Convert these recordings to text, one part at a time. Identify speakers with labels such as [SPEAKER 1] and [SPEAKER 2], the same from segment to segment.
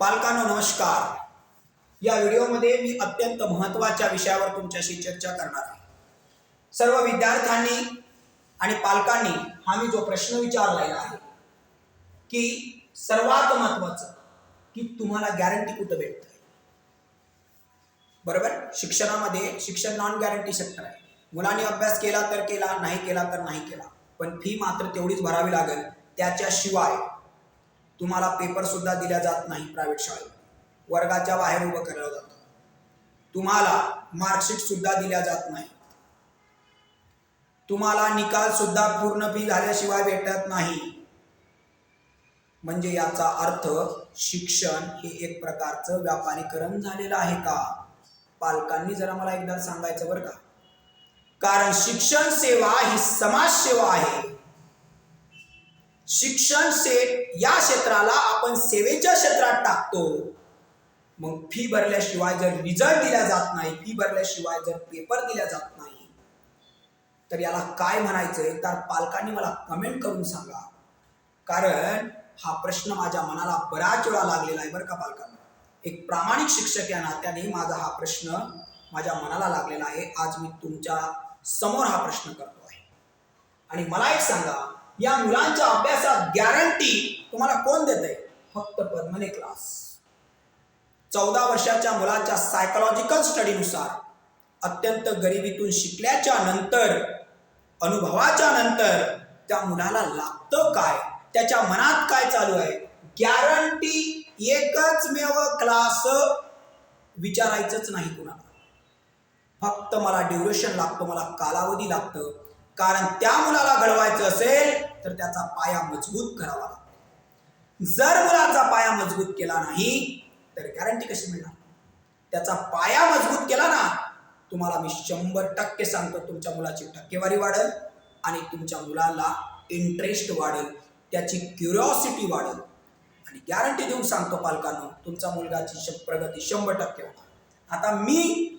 [SPEAKER 1] पालकांनो नमस्कार. या व्हिडिओमध्ये मी अत्यंत महत्त्वाच्या विषयावर तुमच्याशी चर्चा करणार आहे. सर्व विद्यार्थ्यांनी आणि पालकांनी हा मी जो प्रश्न विचारलेला आहे की सर्वात महत्त्वाचं की तुम्हाला गॅरंटी कुठं भेटते बरोबर? शिक्षणामध्ये शिक्षण नॉन गॅरंटी सेक्टर आहे मुलांनी अभ्यास केला तर केला नाही केला तर नाही केला. पण फी मात्र तेवढीच भरावी लागेल. त्याच्याशिवाय तुम्हाला पेपर सुद्धा दिला जात नाही प्रायव्हेट शाळेत. वर्गाच्या बाहेर उभं केलं जातं. तुम्हाला मार्कशीट सुद्धा दिल्या जात नाही. तुम्हाला निकाल सुद्धा पूर्ण फी झाल्याशिवाय भेटत नाही. म्हणजे याचा अर्थ शिक्षण हे एक प्रकारचं व्यापारीकरण झालेलं आहे का? पालकांनी जरा मला एकदा सांगायचं बरं का? कारण शिक्षण सेवा ही समाजसेवा आहे. शिक्षण से या क्षेत्राला आपण सेवेच्या क्षेत्रात टाकतो. मग फी भरल्याशिवाय जर रिझल्ट दिला जात नाही फी भरल्याशिवाय जर पेपर दिला जात नाही तर याला काय म्हणायचंय? तर पालकांनी मला कमेंट करून सांगा. कारण हा प्रश्न माझ्या मनाला बराच वेळा लागलेला आहे बरं का पालकांना. एक प्रामाणिक शिक्षक या नात्याने माझा हा प्रश्न माझ्या मनाला लागलेला आहे. आज मी तुमच्यासमोर हा प्रश्न करतो आहे. आणि मला एक सांगा या मुलांच्या अभ्यासात गॅरंटी तुम्हाला कोण देत आहे फक्त पद्मने क्लास चौदा वर्षाच्या मुलाच्या सायकोलॉजिकल स्टडीनुसार अत्यंत गरिबीतून शिकल्याच्या नंतर अनुभवाच्या नंतर त्या मुलाला लागतं काय? त्याच्या मनात काय चालू आहे? गॅरंटी एकच मेव क्लास विचारायचंच नाही कुणाला. फक्त मला ड्युरेशन लागतं मला कालावधी लागतं. कारण त्या मुलाला घडवायचं असेल तर त्याचा पाया मजबूत करावा लागतो. जर मुलाचा पाया मजबूत केला नाही तर गॅरंटी कशी मिळणार? त्याचा पाया मजबूत केला ना तुम्हाला मी शंभर टक्के सांगतो तुमच्या मुलाची टक्केवारी वाढेल आणि तुमच्या मुलाला इंटरेस्ट वाढेल त्याची क्युरिओसिटी वाढेल. आणि गॅरंटी देऊन सांगतो पालकांना तुमचा मुलगाची श- प्रगती शंभर टक्के होणार. आता मी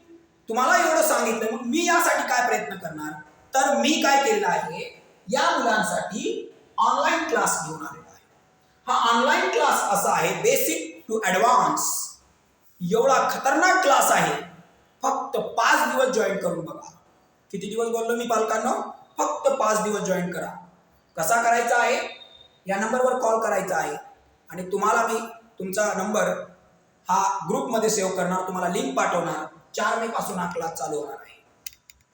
[SPEAKER 1] तुम्हाला एवढं सांगितलं मग मी यासाठी काय प्रयत्न करणार? तर मी काय केलेलं आहे या मुलांसाठी ऑनलाईन क्लास घेऊन आलेला आहे. हा ऑनलाईन क्लास असा आहे बेसिक टू ॲडव्हान्स एवढा खतरनाक क्लास आहे. फक्त पाच दिवस जॉईन करून बघा. किती दिवस बोललो मी पालकांना? फक्त पाच दिवस जॉईन करा. कसा करायचा आहे? या नंबरवर कॉल करायचा आहे. आणि तुम्हाला मी तुमचा नंबर हा ग्रुपमध्ये सेव्ह करणार तुम्हाला लिंक पाठवणार. चार मे पासून हा क्लास चालू होणार आहे.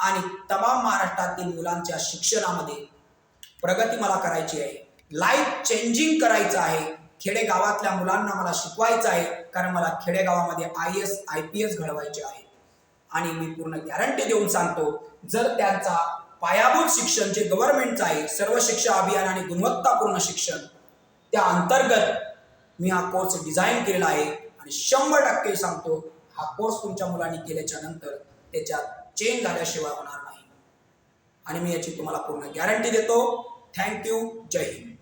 [SPEAKER 1] आणि तमाम महाराष्ट्रातील मुलांच्या शिक्षणामध्ये प्रगती मला करायची आहे. लाईफ चेंजिंग करायचं आहे. खेडेगावातल्या मुलांना मला शिकवायचं आहे. कारण मला खेडेगावामध्ये I S I P S घडवायचे आहे. आणि मी पूर्ण गॅरंटी देऊन सांगतो जर त्यांचा पायाभूत शिक्षण जे गव्हर्नमेंटचं आहे सर्व शिक्षा अभियान आणि गुणवत्तापूर्ण शिक्षण त्या अंतर्गत मी हा कोर्स डिझाईन केलेला आहे. आणि शंभर टक्के सांगतो हा कोर्स तुमच्या मुलांनी केल्याच्यानंतर त्याच्यात चेंज झाल्याशिवाय होणार नाही. आणि मी याची तुम्हाला पूर्ण गॅरंटी देतो. थँक्यू जय हिंद.